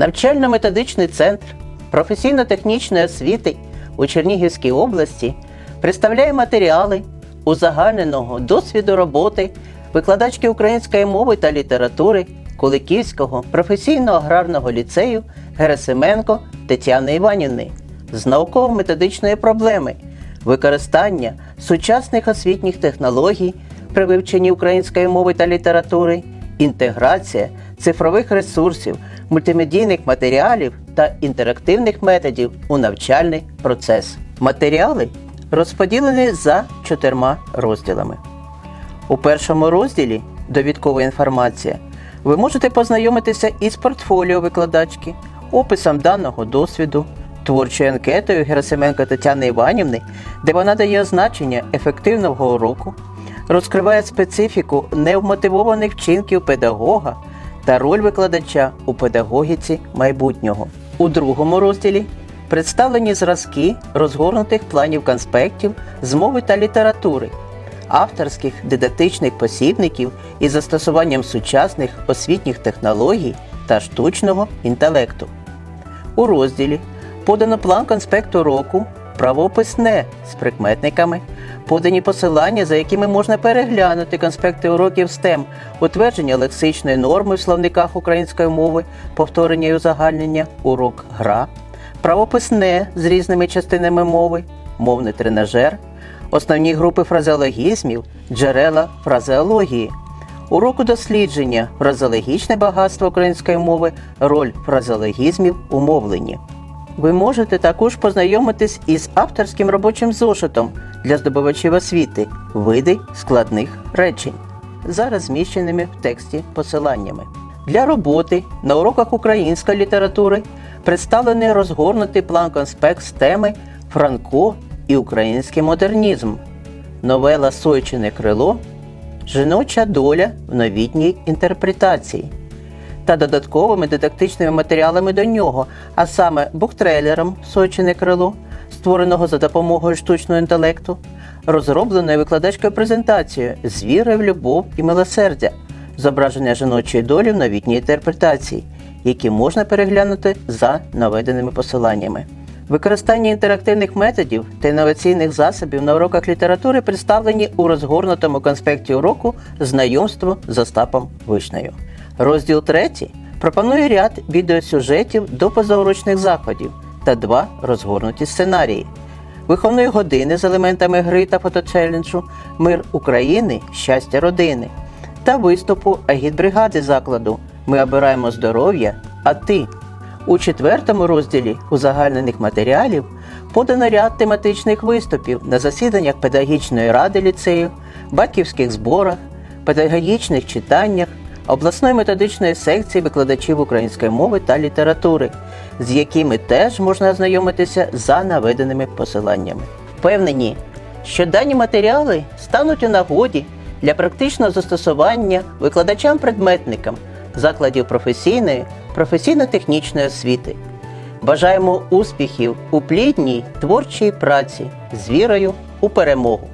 Навчально-методичний центр професійно-технічної освіти у Чернігівській області представляє матеріали узагальненого досвіду роботи викладачки української мови та літератури Куликівського професійно-аграрного ліцею Герасименко Тетяни Іванівни з науково-методичної проблеми використання сучасних освітніх технологій при вивченні української мови та літератури, інтеграція цифрових ресурсів, мультимедійних матеріалів та інтерактивних методів у навчальний процес. Матеріали розподілені за чотирма розділами. У першому розділі довідкова інформація ви можете познайомитися із портфоліо викладачки, описом даного досвіду, творчою анкетою Герасименко Тетяни Іванівни, де вона дає означення ефективного уроку, розкриває специфіку невмотивованих вчинків педагога та роль викладача у педагогіці майбутнього. У другому розділі представлені зразки розгорнутих планів конспектів з мови та літератури, авторських дидактичних посібників із застосуванням сучасних освітніх технологій та штучного інтелекту. У розділі подано план конспекту року, правопис «Не» з прикметниками, подані посилання, за якими можна переглянути конспекти уроків STEM, утвердження лексичної норми в словниках української мови, повторення і узагальнення, урок гра, правопис «Не» з різними частинами мови, мовний тренажер, основні групи фразеологізмів, джерела фразеології, уроку дослідження, фразеологічне багатство української мови, роль фразеологізмів у мовленні. Ви можете також познайомитись із авторським робочим зошитом для здобувачів освіти види складних речень, зараз зміщеними в тексті посиланнями. Для роботи на уроках української літератури представлений розгорнутий план конспект з теми Франко і український модернізм, новела Сойчине крило, жіноча доля в новітній інтерпретації та додатковими дидактичними матеріалами до нього, а саме буктрейлером Сойчине крило, створеного за допомогою штучного інтелекту, розробленою викладачкою презентацією з вірою в любов і милосердя, зображення жіночої долі в новітній інтерпретації, які можна переглянути за наведеними посиланнями. Використання інтерактивних методів та інноваційних засобів на уроках літератури представлені у розгорнутому конспекті уроку Знайомство з Остапом Вишнею. Розділ 3 пропонує ряд відеосюжетів до позаурочних заходів та два розгорнуті сценарії. Виховної години з елементами гри та фоточеленджу Мир України, щастя родини та виступу агітбригади закладу Ми обираємо здоров'я, а ти. У четвертому розділі узагальнених матеріалів подано ряд тематичних виступів на засіданнях педагогічної ради ліцею, батьківських зборах, педагогічних читаннях, обласної методичної секції викладачів української мови та літератури, з якими теж можна ознайомитися за наведеними посиланнями. Впевнені, що дані матеріали стануть у нагоді для практичного застосування викладачам-предметникам закладів професійної, професійно-технічної освіти. Бажаємо успіхів у плідній творчій праці з вірою у перемогу!